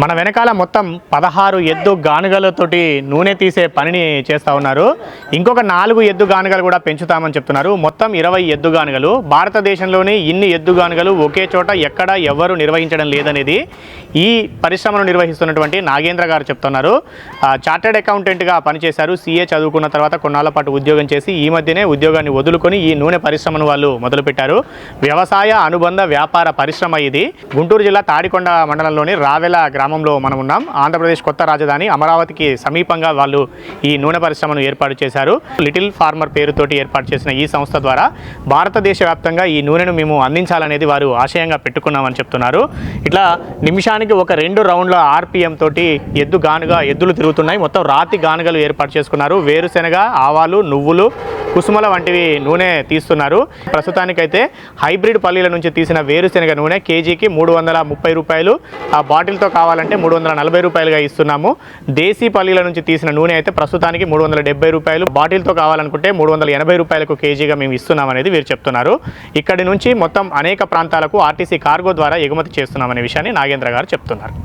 మన వెనకాల మొత్తం పదహారు ఎద్దు గానుగలతోటి నూనె తీసే పనిని చేస్తూ ఉన్నారు. ఇంకొక నాలుగు ఎద్దు గానుగలు కూడా పెంచుతామని చెప్తున్నారు. మొత్తం ఇరవై ఎద్దు గానుగలు. భారతదేశంలోని ఇన్ని ఎద్దు గానుగలు ఒకే చోట ఎక్కడ ఎవరు నిర్వహించడం లేదనేది ఈ పరిశ్రమను నిర్వహిస్తున్నటువంటి నాగేంద్ర గారు చెప్తున్నారు. చార్టెడ్ అకౌంటెంట్గా పనిచేశారు. సీఏ చదువుకున్న తర్వాత కొన్నాళ్ళ పాటు ఉద్యోగం చేసి ఈ మధ్యనే ఉద్యోగాన్ని వదులుకొని ఈ నూనె పరిశ్రమను వాళ్ళు మొదలుపెట్టారు. వ్యవసాయ అనుబంధ వ్యాపార పరిశ్రమ ఇది. గుంటూరు జిల్లా తాడికొండ మండలంలోని రావెల గ్రామంలో మనం ఉన్నాం. ఆంధ్రప్రదేశ్ కొత్త రాజధాని అమరావతికి సమీపంగా వాళ్ళు ఈ నూనె పరిశ్రమను ఏర్పాటు చేశారు. లిటిల్ ఫార్మర్ పేరుతోటి ఏర్పాటు చేసిన ఈ సంస్థ ద్వారా భారతదేశ వ్యాప్తంగా ఈ నూనెను మేము అందించాలనేది వారు ఆశయంగా పెట్టుకున్నామని చెప్తున్నారు. ఇట్లా నిమిషానికి ఒక రెండు రౌండ్ల ఆర్పిఎం తోటి ఎద్దు గానుగా ఎద్దులు తిరుగుతున్నాయి. మొత్తం రాతి గానుగలు ఏర్పాటు చేసుకున్నారు. వేరుశెనగ ఆవాలు నువ్వులు కుసుమల వంటివి నూనె తీస్తున్నారు. ప్రస్తుతానికైతే హైబ్రిడ్ పల్లీల నుంచి తీసిన వేరుశెనగ నూనె కేజీకి మూడు వందల ముప్పై రూపాయలు. ఆ బాటిల్తో కావాలంటే మూడు వందల నలభై రూపాయలుగా ఇస్తున్నాము. దేశీ పల్లీల నుంచి తీసిన నూనె అయితే ప్రస్తుతానికి మూడు వందల డెబ్బై రూపాయలు. బాటిల్తో కావాలనుకుంటే మూడు వందల ఎనభై రూపాయలకు కేజీగా మేము ఇస్తున్నాం అనేది వీరు చెప్తున్నారు. ఇక్కడి నుంచి మొత్తం అనేక ప్రాంతాలకు ఆర్టీసీ కార్గో ద్వారా ఎగుమతి చేస్తున్నామనే విషయాన్ని నాగేంద్ర గారు చెప్తున్నారు.